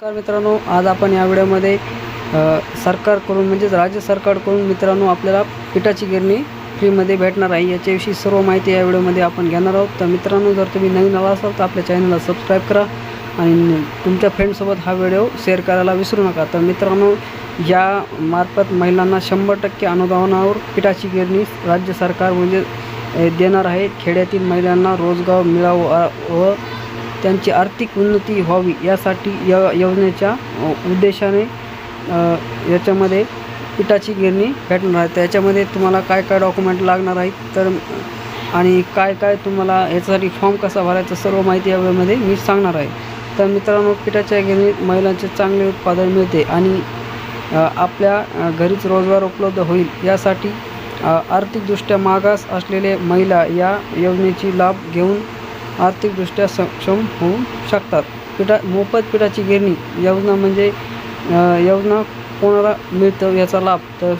नमस्कार मित्रांनो आज आपण या व्हिडिओमध्ये सरकारकडून म्हणजेच राज्य सरकारकडून मित्रांनो आपल्याला पिठाची गिरणी फ्रीमध्ये भेटणार आहे. याच्याविषयी सर्व माहिती या व्हिडिओमध्ये आपण घेणार आहोत. तर मित्रांनो जर तुम्ही नवीन आला असाल तर आपल्या चॅनलला सबस्क्राईब करा आणि तुमच्या फ्रेंडसोबत हा व्हिडिओ शेअर करायला विसरू नका. तर मित्रांनो या मार्फत महिलांना शंभर टक्के अनुदानावर पिठाची गिरणी राज्य सरकार म्हणजे देणार आहे. खेड्यातील महिलांना रोजगार मिळावा व त्यांची आर्थिक उन्नती व्हावी यासाठी या योजनेच्या उद्देशाने याच्यामध्ये पिठाची गिरणी भेटणार आहे. त्याच्यामध्ये तुम्हाला काय काय डॉक्युमेंट लागणार आहेत? तर आणि काय काय तुम्हाला याच्यासाठी फॉर्म कसा भरायचा सर्व माहिती या वेळेमध्ये मी सांगणार आहे. तर मित्रांनो पिठाच्या गिरणीत महिलांचे चांगले उत्पादन मिळते आणि आपल्या घरीच रोजगार उपलब्ध होईल. यासाठी आर्थिकदृष्ट्या मागास असलेले महिला या योजनेची लाभ घेऊन आर्थिकदृष्ट्या सक्षम होऊ शकतात. पिठा मोफत पिठाची गिरणी योजना म्हणजे योजना कोणाला मिळतं याचा लाभ? तर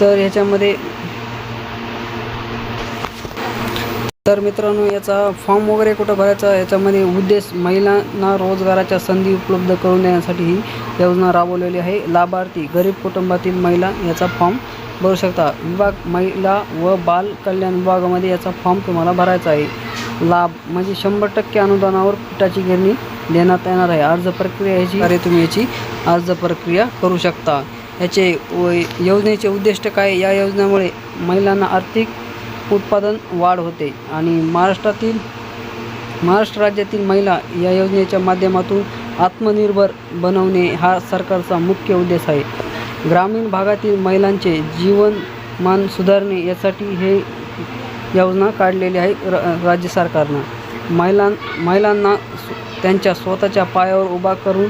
तर ह्याच्यामध्ये तर मित्रांनो याचा फॉर्म वगैरे कुठं भरायचा याच्यामध्ये उद्देश महिलांना रोजगाराच्या संधी उपलब्ध करून देण्यासाठी ही योजना राबवलेली आहे. लाभार्थी गरीब कुटुंबातील महिला याचा फॉर्म भरू शकता. विभाग महिला व बाल कल्याण विभागामध्ये याचा फॉर्म तुम्हाला भरायचा आहे. लाभ म्हणजे शंभर टक्के अनुदानावर पिठाची गिरणी देण्यात येणार आहे. अर्ज प्रक्रिया याची अरे तुम्ही याची अर्ज प्रक्रिया करू शकता. याचे व योजनेचे उद्दिष्ट काय? या योजनेमुळे महिलांना आर्थिक उत्पादन वाढ होते आणि महाराष्ट्रातील महाराष्ट्र राज्यातील महिला या योजनेच्या माध्यमातून आत्मनिर्भर बनवणे हा सरकारचा मुख्य उद्देश आहे. ग्रामीण भागातील महिलांचे जीवनमान सुधारणे यासाठी हे योजना काढलेली आहे र राज्य सरकारनं. महिलां महिलांना त्यांच्या स्वतःच्या पायावर उभा करून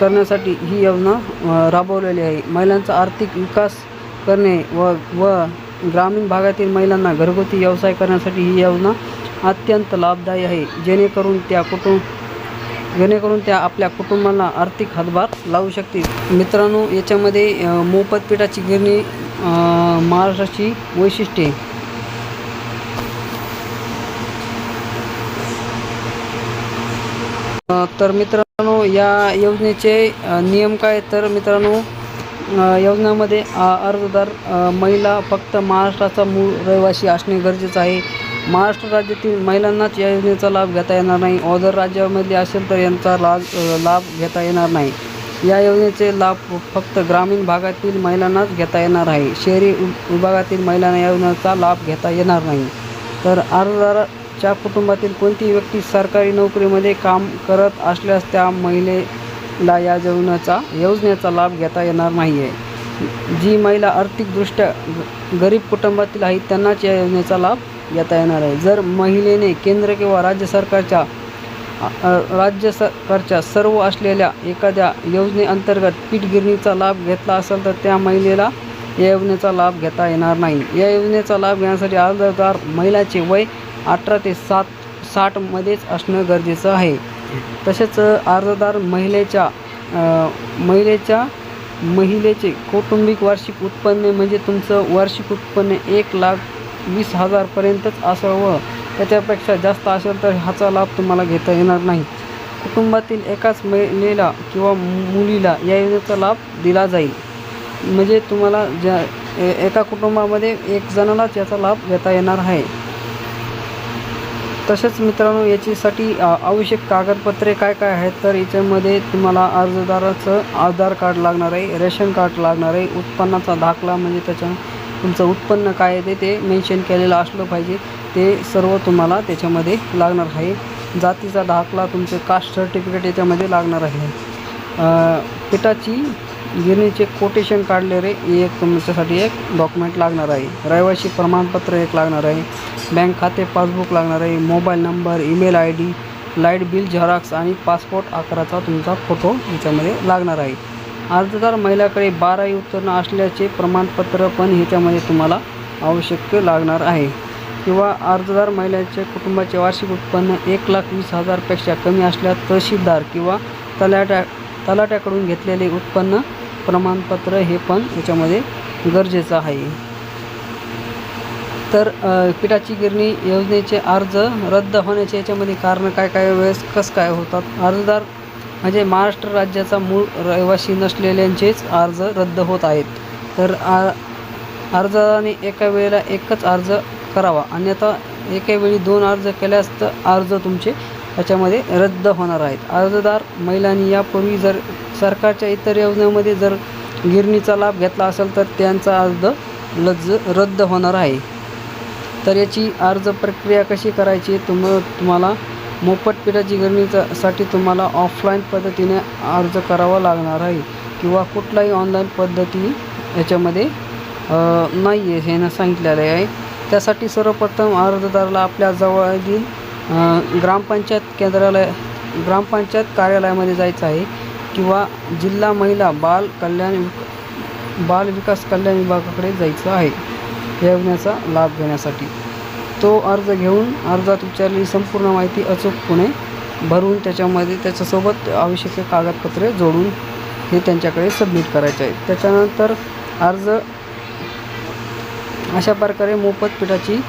करण्यासाठी ही योजना राबवलेली आहे. महिलांचा आर्थिक विकास करणे व व ग्रामीण भागातील महिलांना घरगुती व्यवसाय करण्यासाठी ही योजना अत्यंत लाभदायी आहे. जेणेकरून त्या कुटुंब जेणेकरून त्या आपल्या कुटुंबाला आर्थिक हातभार लावू शकतील. मित्रांनो याच्यामध्ये मोफत पिठाची गिरणी महाराष्ट्राची वैशिष्ट्ये. तर मित्रांनो या योजनेचे नियम काय तर मित्रांनो योजनामध्ये अर्जदार महिला फक्त महाराष्ट्राचा मूळ रहिवासी असणे गरजेचं आहे. महाराष्ट्र राज्यातील महिलांनाच या योजनेचा लाभ घेता येणार नाही. ऑदर राज्यामध्ये असेल तर यांचा लाभ लाभ घेता येणार नाही. या योजनेचे लाभ फक्त ग्रामीण भागातील महिलांनाच घेता येणार आहे. शहरी विभागातील महिलांना या योजनेचा लाभ घेता येणार नाही. तर अर्जदाराच्या कुटुंबातील कोणतीही व्यक्ती सरकारी नोकरीमध्ये काम करत असल्यास त्या महिलेला या योजनेचा योजनेचा लाभ घेता येणार नाही आहे जी महिला आर्थिकदृष्ट्या ग- गरीब कुटुंबातील आहेत त्यांनाच या योजनेचा लाभ घेता येणार आहे. जर महिलेने केंद्र किंवा राज्य सरकारच्या राज्य सरकारच्या सर्व असलेल्या एखाद्या योजनेअंतर्गत पीठ गिरणीचा लाभ घेतला असेल तर त्या महिलेला या योजनेचा लाभ घेता येणार नाही. या योजनेचा लाभ घेण्यासाठी अर्जदार महिलाचे वय अठरा ते सात साठमध्येच असणं गरजेचं आहे. तसेच अर्जदार महिलेच्या महिलेच्या महिलेचे कौटुंबिक वार्षिक उत्पन्न म्हणजे तुमचं वार्षिक उत्पन्न एक लाख वीस हजारपर्यंतच असावं. त्याच्यापेक्षा जास्त असेल तर ह्याचा लाभ तुम्हाला घेता येणार नाही. कुटुंबातील एकाच महिलेला किंवा मुलीला या योजनेचा लाभ दिला जाईल. म्हणजे तुम्हाला ज्या एका कुटुंबामध्ये एक जणालाच याचा लाभ घेता येणार आहे. तसेच मित्रांनो याच्यासाठी आवश्यक कागदपत्रे काय काय आहेत तर याच्यामध्ये तुम्हाला अर्जदाराचं आधार कार्ड लागणार आहे रेशन कार्ड लागणार आहे उत्पन्नाचा दाखला म्हणजे त्याच्या तुमचं उत्पन्न काय आहे ते ते मेन्शन केलेलं असलं पाहिजे. ते सर्व तुम्हाला त्याच्यामध्ये लागणार आहे. जातीचा दाखला तुमचे कास्ट सर्टिफिकेट याच्यामध्ये लागणार आहे. पिठाची गिरणीचे कोटेशन काढले रे एक तुमच्यासाठी एक डॉक्युमेंट लागणार आहे. रहिवासी प्रमाणपत्र एक लागणार आहे. बँक खाते पासबुक लागणार आहे. Mobile number email I D light bill xerox आणि पासपोर्ट आकाराचा तुमचा फोटो याच्यामध्ये लागणार आहे. अर्जदार महिलाकडे बारावी उत्तीर्ण असल्याचे प्रमाणपत्र पण ह्याच्यामध्ये तुम्हाला आवश्यक लागणार आहे. किंवा अर्जदार महिलाच्या कुटुंबाचे वार्षिक उत्पन्न एक लाख वीस हजारपेक्षा कमी असल्यास तहसीलदार किंवा तलाट्या तलाट्याकडून घेतलेले उत्पन्न प्रमाणपत्र हे पण याच्यामध्ये गरजेचं आहे. तर पिठाची गिरणी योजनेचे अर्ज रद्द होण्याचे याच्यामध्ये कारण काय काय वेळेस कसं काय होतात? अर्जदार म्हणजे महाराष्ट्र राज्याचा मूळ रहिवासी नसलेल्यांचेच अर्ज रद्द होत आहेत. तर आ अर्जाने एका वेळेला एकच अर्ज करावा. अन्यथा एका वेळी दोन अर्ज केल्यास तर अर्ज तुमचे त्याच्यामध्ये रद्द होणार आहेत. अर्जदार महिलांनी यापूर्वी जर सरकारच्या इतर योजनेमध्ये जर गिरणीचा लाभ घेतला असेल तर त्यांचा अर्ज लज रद्द होणार आहे. तर याची अर्ज प्रक्रिया कशी करायची? तुम तुम्हाला मोफत पिठाची गिरणीसाठी तुम्हाला ऑफलाईन पद्धतीने अर्ज करावा लागणार आहे किंवा कुठलाही ऑनलाईन पद्धती याच्यामध्ये नाही आहे हे सांगितलेलं आहे. त्यासाठी सर्वप्रथम अर्जदाराला आपल्या जवळील ग्रामपंचायत केंद्रालय ग्रामपंचायत कार्यालयामध्ये जायचं आहे किंवा जिल्हा महिला बाल कल्याण विक बाल विकास कल्याण विभागाकडे जायचं आहे. या योजनेचा लाभ घेण्यासाठी. तो अर्ज घेऊन अर्जात विचारलेली संपूर्ण माहिती अचूकपणे भरून त्याच्यामध्ये त्याच्यासोबत आवश्यक कागदपत्रे जोडून हे त्यांच्याकडे सबमिट करायचे आहे त्याच्यानंतर अर्ज अशा प्रकारे मोफत पिठाची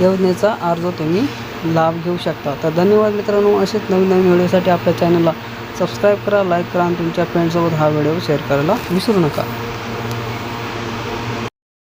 योजनेचा अर्ज तुम्ही लाभ घेऊ शकता. तर धन्यवाद मित्रांनो असेच नवीन नवीन व्हिडिओसाठी आपल्या चॅनलला सबस्क्राईब करा लाईक करा आणि तुमच्या फ्रेंडसोबत हा व्हिडिओ शेअर करायला विसरू नका.